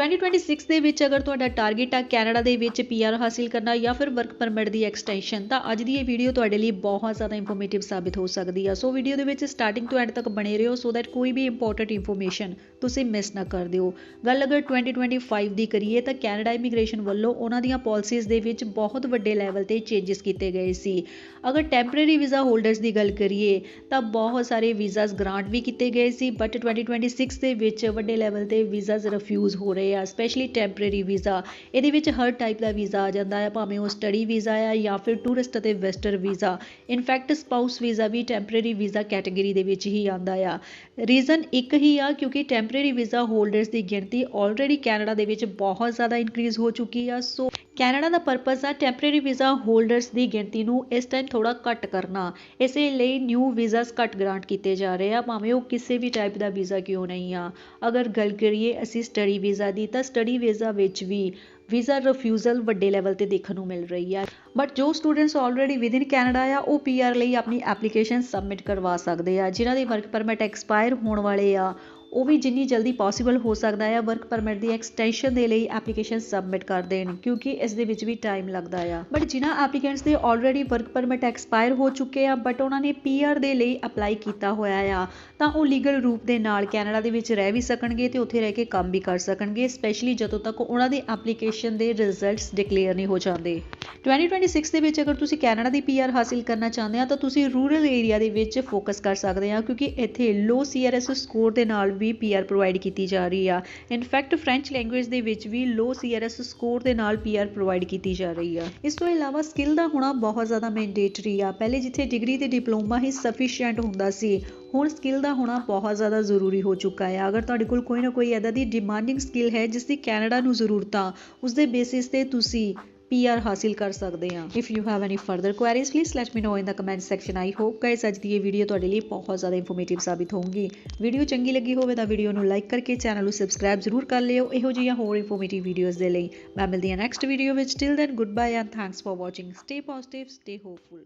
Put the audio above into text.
2026 ਦੇ ਵਿੱਚ ਅਗਰ ਤੁਹਾਡਾ ਟਾਰਗੇਟ ਆ ਕੈਨੇਡਾ ਦੇ ਵਿੱਚ ਪੀਆਰ ਹਾਸਿਲ ਕਰਨਾ ਜਾਂ ਫਿਰ ਵਰਕ ਪਰਮਿਟ ਦੀ ਐਕਸਟੈਂਸ਼ਨ ਤਾਂ ਅੱਜ ਦੀ ਇਹ ਵੀਡੀਓ ਤੁਹਾਡੇ ਲਈ ਬਹੁਤ ਜ਼ਿਆਦਾ ਇਨਫੋਰਮੇਟਿਵ ਸਾਬਿਤ ਹੋ ਸਕਦੀ ਆ। ਸੋ ਵੀਡੀਓ ਦੇ ਵਿੱਚ ਸਟਾਰਟਿੰਗ ਤੋਂ ਐਂਡ ਤੱਕ ਬਣੇ ਰਹੋ ਸੋ ਦੈਟ ਕੋਈ ਵੀ ਇੰਪੋਰਟੈਂਟ ਇਨਫੋਰਮੇਸ਼ਨ ਤੁਸੀਂ ਮਿਸ ਨਾ ਕਰ ਦਿਓ। ਗੱਲ ਅਗਰ 2025 ਦੀ ਕਰੀਏ ਤਾਂ ਕੈਨੇਡਾ ਇਮੀਗ੍ਰੇਸ਼ਨ ਵੱਲੋਂ ਉਹਨਾਂ ਦੀਆਂ ਪਾਲਿਸੀਜ਼ ਦੇ ਵਿੱਚ ਬਹੁਤ ਵੱਡੇ ਲੈਵਲ ਤੇ ਚੇਂਜਸ ਕੀਤੇ ਗਏ ਸੀ। ਅਗਰ ਟੈਂਪਰੇਰੀ ਵੀਜ਼ਾ ਹੋਲਡਰਸ ਦੀ ਗੱਲ ਕਰੀਏ ਤਾਂ ਬਹੁਤ ਸਾਰੇ ਵੀਜ਼ਾਸ ਗ੍ਰਾਂਟ ਵੀ ਕੀਤੇ ਗਏ ਸੀ ਬਟ 2026 ਦੇ ਵਿੱਚ ਵੱਡੇ ਲੈਵਲ ਤੇ ਵੀਜ਼ਾਸ ਰਿਫਿਊਜ਼ ਹੋ ਰਹੇ ਆ ਸਪੈਸ਼ਲੀ ਟੈਂਪਰੇਰੀ ਵੀਜ਼ਾ ਇਹਦੇ ਵਿੱਚ ਹਰ ਟਾਈਪ ਦਾ ਵੀਜ਼ਾ ਆ ਜਾਂਦਾ ਹੈ, ਭਾਵੇਂ ਉਹ ਸਟੱਡੀ ਵੀਜ਼ਾ ਆ ਜਾਂ ਫਿਰ ਟੂਰਿਸਟ ਅਤੇ visitor visa in fact spouse visa we temporary visa category ਦੇ ਵਿੱਚ ਹੀ ਆਂਦਾ ਆ। ਰੀਜ਼ਨ ਇੱਕ ਹੀ ਆ, ਕਿਉਂਕਿ ਟੈਂਪਰੇਰੀ ਵੀਜ਼ਾ ਹੋਲਡਰਸ ਦੀ ਗਿਣਤੀ ਆਲਰੇਡੀ ਕੈਨੇਡਾ ਦੇ ਵਿੱਚ ਬਹੁਤ ਜ਼ਿਆਦਾ ਇਨਕਰੀਜ਼ ਹੋ ਚੁੱਕੀ ਆ ਸੋ ਕੈਨੇਡਾ ਦਾ ਪਰਪਸ ਆ ਟੈਂਪਰੇਰੀ ਵੀਜ਼ਾ ਹੋਲਡਰਸ ਦੀ ਗਿਣਤੀ ਨੂੰ ਇਸ ਟਾਈਮ ਥੋੜਾ ਘੱਟ ਕਰਨਾ। ਇਸੇ ਲਈ ਨਿਊ ਵੀਜ਼ਾਸ ਘੱਟ ਗ੍ਰਾਂਟ ਕੀਤੇ ਜਾ ਰਹੇ ਆ, ਭਾਵੇਂ ਉਹ ਕਿਸੇ ਵੀ ਟਾਈਪ ਦਾ ਵੀਜ਼ਾ ਕਿਉਂ ਨਹੀਂ ਆ। ਅਗਰ ਗੱਲ ਕਰੀਏ ਅਸੀਂ ਸਟੱਡੀ ਵੀਜ਼ਾ ਦੀ, ਤਾਂ ਸਟੱਡੀ ਵੀਜ਼ਾ ਵਿੱਚ ਵੀ ਵੀਜ਼ਾ ਰਿਫਿਊਜ਼ਲ ਵੱਡੇ ਲੈਵਲ ਤੇ ਦੇਖਣ ਨੂੰ ਮਿਲ ਰਹੀ ਆ। ਬਟ ਜੋ ਸਟੂਡੈਂਟਸ ਆਲਰੇਡੀ ਵਿਦਿਨ ਕੈਨੇਡਾ ਆ, ਉਹ ਪੀਆਰ ਲਈ ਆਪਣੀ ਐਪਲੀਕੇਸ਼ਨ ਸਬਮਿਟ ਕਰਵਾ ਸਕਦੇ ਆ, ਜਿਨ੍ਹਾਂ ਦੇ ਵਰਕ ਪਰਮਿਟ ਐਕਸਪਾਇਰ ਹੋਣ ਵਾਲੇ ਆ। ਉਹ ਵੀ ਜਿੰਨੀ ਜਲਦੀ ਪੋਸੀਬਲ ਹੋ ਸਕਦਾ ਹੈ ਵਰਕ ਪਰਮਿਟ ਦੀ ਐਕਸਟੈਂਸ਼ਨ ਦੇ ਲਈ ਐਪਲੀਕੇਸ਼ਨ ਸਬਮਿਟ ਕਰ ਦੇਣ, ਕਿਉਂਕਿ ਇਸ ਦੇ ਵਿੱਚ ਵੀ ਟਾਈਮ ਲੱਗਦਾ ਆ। ਬਟ ਜਿਨ੍ਹਾਂ ਐਪਲੀਕੈਂਟਸ ਦੇ ਆਲਰੇਡੀ ਵਰਕ ਪਰਮਿਟ ਐਕਸਪਾਇਰ ਹੋ ਚੁੱਕੇ ਆ ਬਟ ਉਹਨਾਂ ਨੇ ਪੀਆਰ ਦੇ ਲਈ ਅਪਲਾਈ ਕੀਤਾ ਹੋਇਆ ਆ, ਤਾਂ ਉਹ ਲੀਗਲ ਰੂਪ ਦੇ ਨਾਲ ਕੈਨੇਡਾ ਦੇ ਵਿੱਚ ਰਹਿ ਵੀ ਸਕਣਗੇ ਤੇ ਉੱਥੇ ਰਹਿ ਕੇ ਕੰਮ ਵੀ ਕਰ ਸਕਣਗੇ ਸਪੈਸ਼ਲੀ ਜਦੋਂ ਤੱਕ ਉਹਨਾਂ ਦੀ ਐਪਲੀਕੇਸ਼ਨ ਦੇ ਰਿਜ਼ਲਟਸ ਡਿਕਲੇਅਰ ਨਹੀਂ ਹੋ ਜਾਂਦੇ। 2026 ਦੇ ਵਿੱਚ ਅਗਰ ਤੁਸੀਂ ਕੈਨੇਡਾ ਦੀ ਪੀਆਰ ਹਾਸਿਲ ਕਰਨਾ ਚਾਹੁੰਦੇ ਆ, ਤਾਂ ਤੁਸੀਂ ਰੂਰਲ ਏਰੀਆ ਦੇ ਵਿੱਚ ਫੋਕਸ ਕਰ ਸਕਦੇ ਆ, ਕਿਉਂਕਿ ਇੱਥੇ ਲੋ ਸੀਆਰਐਸ ਸਕੋਰ ਦੇ ਨਾਲ ਵੀ ਪੀਆਰ ਪ੍ਰੋਵਾਈਡ ਕੀਤੀ ਜਾ ਰਹੀ ਆ। ਇਨਫੈਕਟ ਫ੍ਰੈਂਚ ਲੈਂਗੁਏਜ ਦੇ ਵਿੱਚ ਵੀ ਲੋ ਸੀਆਰਐਸ ਸਕੋਰ ਦੇ ਨਾਲ ਪੀਆਰ ਪ੍ਰੋਵਾਈਡ ਕੀਤੀ ਜਾ ਰਹੀ ਆ। ਇਸ ਤੋਂ ਇਲਾਵਾ ਸਕਿੱਲ ਦਾ ਹੋਣਾ ਬਹੁਤ ਜ਼ਿਆਦਾ ਮੈਂਡੇਟਰੀ ਆ। ਪਹਿਲੇ ਜਿੱਥੇ ਡਿਗਰੀ ਤੇ ਡਿਪਲੋਮਾ ਹੀ ਸਫੀਸ਼ੀਐਂਟ ਹੁੰਦਾ ਸੀ, ਹੁਣ ਸਕਿੱਲ ਦਾ ਹੋਣਾ ਬਹੁਤ ਜ਼ਿਆਦਾ ਜ਼ਰੂਰੀ ਹੋ ਚੁੱਕਾ ਹੈ ਅਗਰ ਤੁਹਾਡੇ ਕੋਲ ਕੋਈ ਨਾ ਕੋਈ ਐਦਾ ਦੀ ਡਿਮਾਂਡਿੰਗ ਸਕਿੱਲ ਹੈ, ਜਿਸ ਦੀ ਕੈਨੇਡਾ ਨੂੰ ਜ਼ਰੂਰਤਾਂ ਆ ਉਸ ਦੇ ਬੇਸਿਸ ਤੇ ਤੁਸੀਂ PR ਹਾਸਿਲ ਕਰ ਸਕਦੇ ਹਾਂ। If you have any further queries please let me know in the comment section I hope guys ਅੱਜ ਦੀ ਇਹ ਵੀਡੀਓ ਤੁਹਾਡੇ ਲਈ ਬਹੁਤ ਜ਼ਿਆਦਾ ਇਨਫੋਰਮੇਟਿਵ ਸਾਬਿਤ ਹੋਊਗੀ। ਵੀਡੀਓ ਚੰਗੀ ਲੱਗੀ ਹੋਵੇ ਤਾਂ ਵੀਡੀਓ ਨੂੰ ਲਾਈਕ ਕਰਕੇ ਚੈਨਲ ਨੂੰ ਸਬਸਕ੍ਰਾਈਬ ਜ਼ਰੂਰ ਕਰ ਲਿਓ। ਇਹੋ ਜਿਹੀਆਂ ਹੋਰ ਇਨਫੋਰਮੇਟਿਵ ਵੀਡੀਓਜ਼ ਦੇ ਲਈ। ਮੈਂ ਮਿਲਦੀ ਹਾਂ ਨੈਕਸਟ ਵੀਡੀਓ ਵਿੱਚ। Till then good bye and thanks for watching stay positive stay hopeful